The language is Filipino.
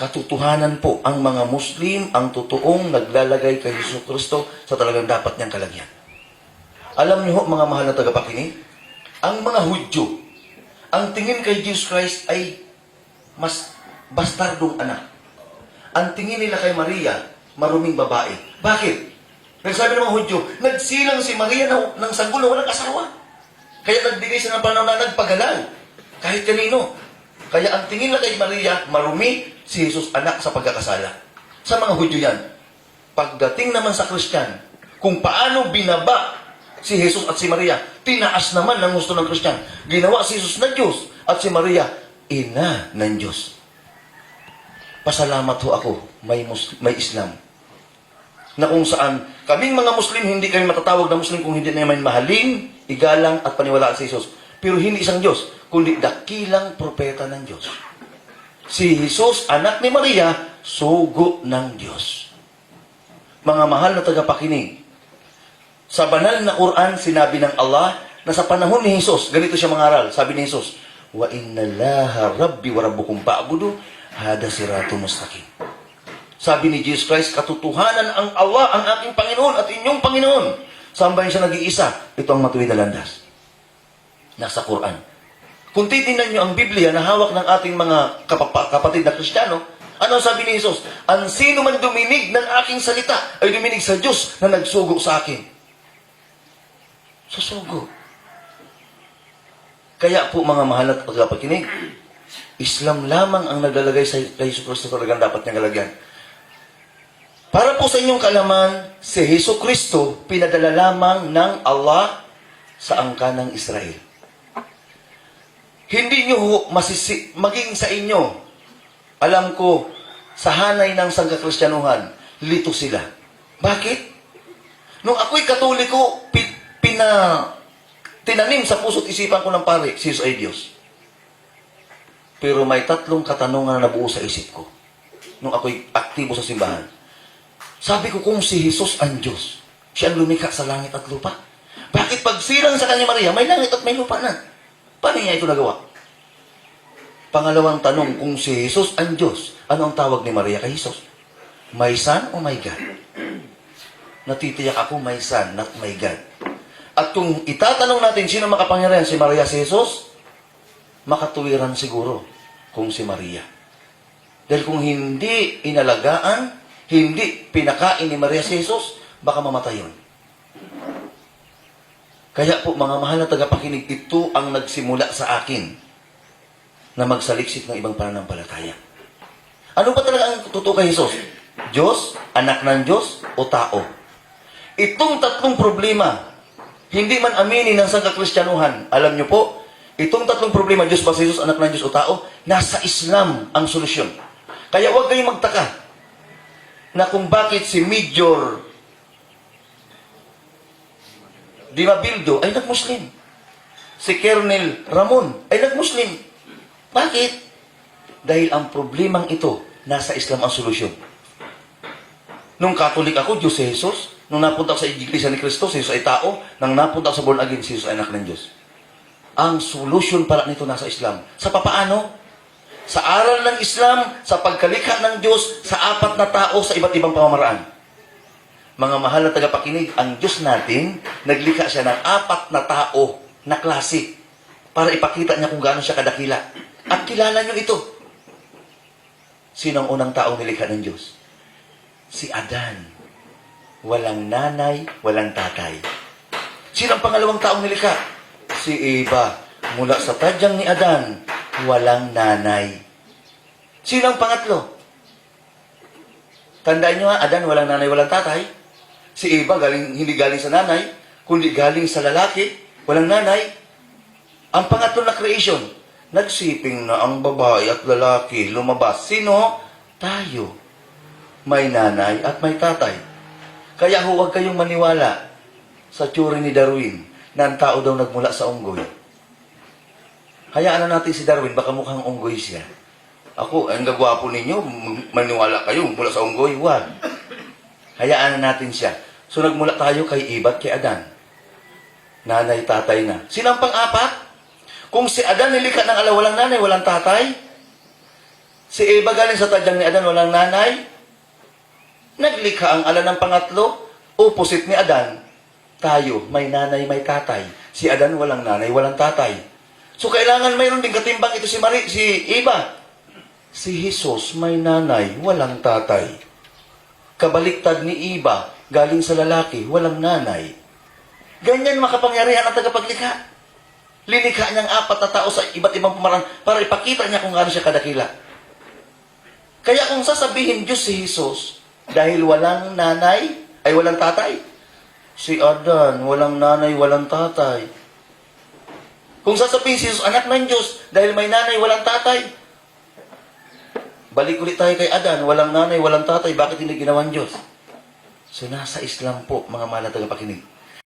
katotohanan po ang mga Muslim ang totoong naglalagay kay Hesus Kristo sa talagang dapat niyang kalagyan. Alam niyo ho, mga mahal na tagapakinig, ang mga Hudyo, ang tingin kay Jesus Christ ay mas bastardong anak. Ang tingin nila kay Maria, maruming babae. Bakit? Nagsabi ng mga Hudyo, nagsilang si Maria ng, ng sanggol na walang asawa. Kaya nagbigay siya ng panahon na nagpagalal. Kahit kanino. Kaya ang tingin nila kay Maria, marumi si Jesus anak sa pagkakasala. Sa mga Hudyo yan. Pagdating naman sa Kristyan, kung paano binaba si Jesus at si Maria, tinaas naman ng gusto ng Kristyan. Ginawa si Jesus na Diyos at si Maria, ina ng Diyos. Pasalamat ho ako, may, Mus- may Islam. Na kung saan, kaming mga Muslim, hindi kami matatawag na Muslim kung hindi naman mahalin, igalang at paniwalaan sa Jesus. Pero hindi isang Diyos, kundi dakilang propeta ng Diyos. Si Jesus, anak ni Maria, sugo ng Diyos. Mga mahal na tagapakinig, sa banal na Quran, sinabi ng Allah na sa panahon ni Jesus, ganito siya mangaral, sabi ni Jesus, Wa inna laha rabbi wa rabbukum fa'budu, hada siratu mustaqim. Sabi ni Jesus Christ, katotohanan ang Allah, ang aking Panginoon at inyong Panginoon. Saan ba siya nag-iisa? Ito ang matuwid na landas. Nasa Quran. Kung titingnan niyo ang Biblia na hawak ng ating mga kapapa- kapatid na Kristiyano, ano sabi ni Jesus? Ang sino man duminig ng aking salita ay duminig sa Diyos na nagsugo sa akin. Susugo. Kaya po mga mahal at pagkapakinig, Islam lamang ang naglalagay sa Jesus Kristo talagang dapat niyang galagyan. Para po sa inyong kalaman, si Heso Kristo pinadala lamang ng Allah sa angka ng Israel. Hindi nyo masisi, maging sa inyo, alam ko, sa hanay ng sangkakristyanuhan, lito sila. Bakit? Nung ako'y katoliko, pi, pina, tinanim sa puso't isipan ko ng pare, si Jesus ay Diyos. Pero may tatlong katanungan na nabuo sa isip ko. Nung ako'y aktibo sa simbahan. Sabi ko, kung si Jesus ang Diyos, siya ang lumikha sa langit at lupa. Bakit pag silang sa kanya Maria, may langit at may lupa na? Paano niya ito nagawa? Pangalawang tanong, kung si Jesus ang Diyos, ano ang tawag ni Maria kay Jesus? My son o my God? Natitiyak ako, my son, not my God. At kung itatanong natin sino makapangyarihan, si Maria si Jesus, makatuwiran siguro kung si Maria. Dahil kung hindi inalagaan, hindi pinakain ni Maria si Jesus, baka mamatay yun. Kaya po mga mahal na tagapakinig, ito ang nagsimula sa akin na magsaliksik ng ibang pananampalataya. Ano ba talaga ang totoo kay Jesus? Diyos, anak ng Diyos, o tao? Itong tatlong problema, hindi man aminin ng sangkakristyanuhan. Alam niyo po, itong tatlong problema, Diyos ba si Jesus, anak ng Diyos o tao, nasa Islam ang solusyon. Kaya huwag kayong magtaka na kung bakit si Major Di Mabildo ay nag-Muslim. Si Colonel Ramon ay nag-Muslim. Bakit? Dahil ang problemang ito, nasa Islam ang solusyon. Nung Katolik ako, Diyos si Jesus. Nung napunta ako sa Iglesia ni Cristo, si Jesus ay tao. Nang napunta ako sa born again, si Jesus ay anak ng Diyos. Ang solusyon pala nito nasa Islam. Sa papaano? Sa aral ng Islam, sa pagkalikha ng Diyos, sa apat na tao sa iba't ibang pamamaraan. Mga mahal na tagapakinig, ang Diyos natin, naglikha siya ng apat na tao na klase para ipakita niya kung gaano siya kadakila. At kilala niyo ito. Sino ang unang taong nilikha ng Diyos? Si Adan. Walang nanay, walang tatay. Sino ang pangalawang taong nilikha? Si Eva. Mula sa tadyang ni Adan, walang nanay. Sino ang pangatlo? Tandaan nyo ha, Adan, walang nanay, walang tatay. Si Eva, galing, hindi galing sa nanay, kundi galing sa lalaki, walang nanay. Ang pangatlo na creation, nagsiping na ang babae at lalaki lumabas. Sino? Tayo. May nanay at may tatay. Kaya huwag kayong maniwala sa tsuri ni Darwin na ang tao daw nagmula sa unggoy. Hayaan na natin si Darwin, baka mukhang unggoy siya. Ako, ang gagwapo ninyo, maniwala kayo mula sa unggoy, wag. Hayaan na natin siya. So nagmula tayo kay Eva at kay Adan. Nanay, tatay na. Sino ang pang-apat? Kung si Adan nilikha ng ala walang nanay, walang tatay, Si Eva galing sa tadyang ni Adan, walang nanay. Naglikha ang ala ng pangatlo, opposite ni Adan. Tayo, may nanay, may tatay. Si Adan, walang nanay, walang tatay. So, kailangan mayroon din katimbang ito si, Mari, si Eva. Si Jesus, may nanay, walang tatay. Kabaliktad ni Eva, galing sa lalaki, walang nanay. Ganyan makapangyarihan ang tagapaglikha. Linikha niyang apat na tao sa iba't ibang pamaraan para ipakita niya kung gaano siya kadakila. Kaya kung sasabihin Diyos si Jesus, dahil walang nanay, ay walang tatay. Si Adan, walang nanay, walang tatay. Kung sasabihin si Jesus, anak ng Diyos, dahil may nanay, walang tatay. Balik ulit tayo kay Adan, walang nanay, walang tatay, bakit hindi ginawan Diyos? So nasa Islam po, mga mahal na tagapakinig.